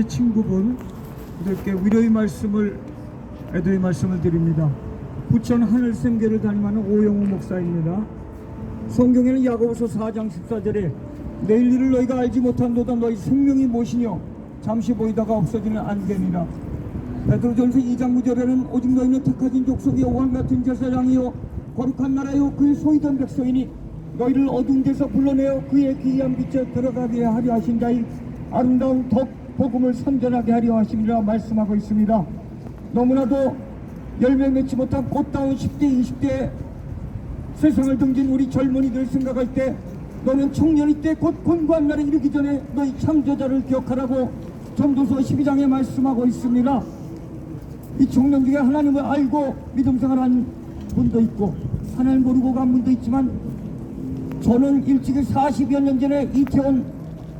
친구분들께 위로의 말씀을 애도의 말씀을 드립니다. 부천 하늘샘교를 담임하는 오영우 목사입니다. 성경에는 야고보서 4장 14절에 내일 일을 너희가 알지 못한도다 너희 생명이 무엇이뇨 잠시 보이다가 없어지는 안개니라 베드로전서 2장 9절에는 오직 너희는 택하신 족속이요 왕 같은 제사장이요 거룩한 나라요 그의 소유된 백성이니 너희를 어두운 데서 불러내어 그의 기이한 빛에 들어가게 하려 하신 자의 아름다운 덕 복음을 선전하게 하려 하심이라 말씀하고 있습니다. 너무나도 열매 맺지 못한 꽃다운 10대 20대 세상을 등진 우리 젊은이들 생각할 때 너는 청년이 때 곧 권고한 날에 이르기 전에 너희 창조자를 기억하라고 전도서 12장에 말씀하고 있습니다. 이 청년 중에 하나님을 알고 믿음 생활한 분도 있고 하나님 모르고 간 분도 있지만 저는 일찍이 40여 년 전에 이태원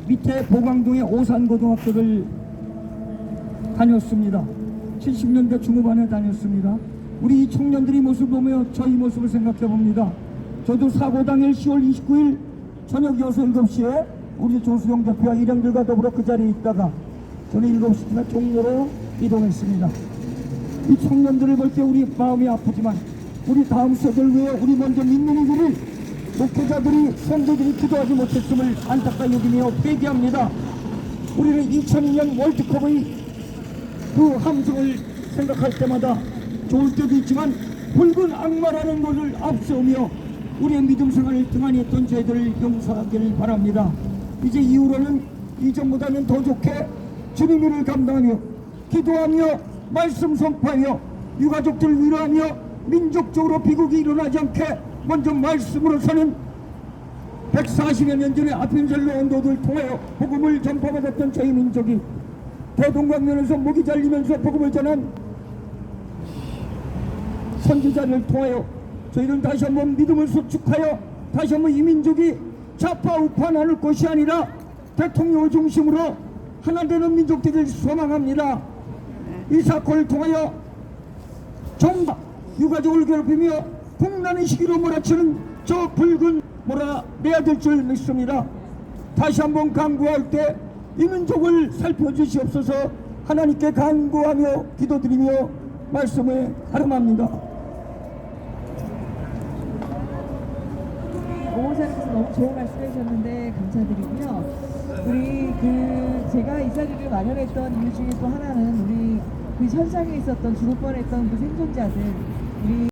밑에 보강동의 오산고등학교를 다녔습니다. 70년대 중후반에 다녔습니다. 우리 이 청년들이 모습 보며 저희 모습을 생각해 봅니다. 저도 사고 당일 10월 29일 저녁 6, 7시에 우리 조수영 대표와 일행들과 더불어 그 자리에 있다가 저는 7시쯤에 종로로 이동했습니다. 이 청년들을 볼 때 우리 마음이 아프지만 우리 다음 세대를 위해 우리 먼저 믿는 이들을 목회자들이 선조들이 기도하지 못했음을 안타까이 여기며 회개합니다. 우리는 2002년 월드컵의 그 함성을 생각할 때마다 좋을 때도 있지만 붉은 악마라는 것을 앞세우며 우리의 믿음 생활을 등한히 했던 저희들을 용서하기를 바랍니다. 이제 이후로는 이전보다는 더 좋게 주님 일을 감당하며 기도하며 말씀 선포하며 유가족들 위로하며 민족적으로 비극이 일어나지 않게 먼저 말씀으로서는 140여 년 전에 아펜셀로 언도들 통하여 복음을 전파받았던 저희 민족이 대동강면에서 목이 잘리면서 복음을 전한 선지자를 통하여 저희는 다시 한번 믿음을 수축하여 다시 한번 이 민족이 좌파 우파 나눌 것이 아니라 대통령을 중심으로 하나 되는 민족 되길 소망합니다. 이 사건을 통하여 정박 유가족을 괴롭히며 국난의 시기로 몰아치는 저 붉은 몰아내야 될 줄 믿습니다. 다시 한번 강구할 때 이 민족을 살펴주시옵소서 하나님께 간구하며 기도드리며 말씀을 하름합니다. 오호사님께서 너무 좋은 말씀 해주셨는데 감사드리고요. 우리 그 제가 이 자리를 마련했던 이유 중에 또 하나는 우리 그 현장에 있었던 죽을 뻔했던 그 생존자들 우리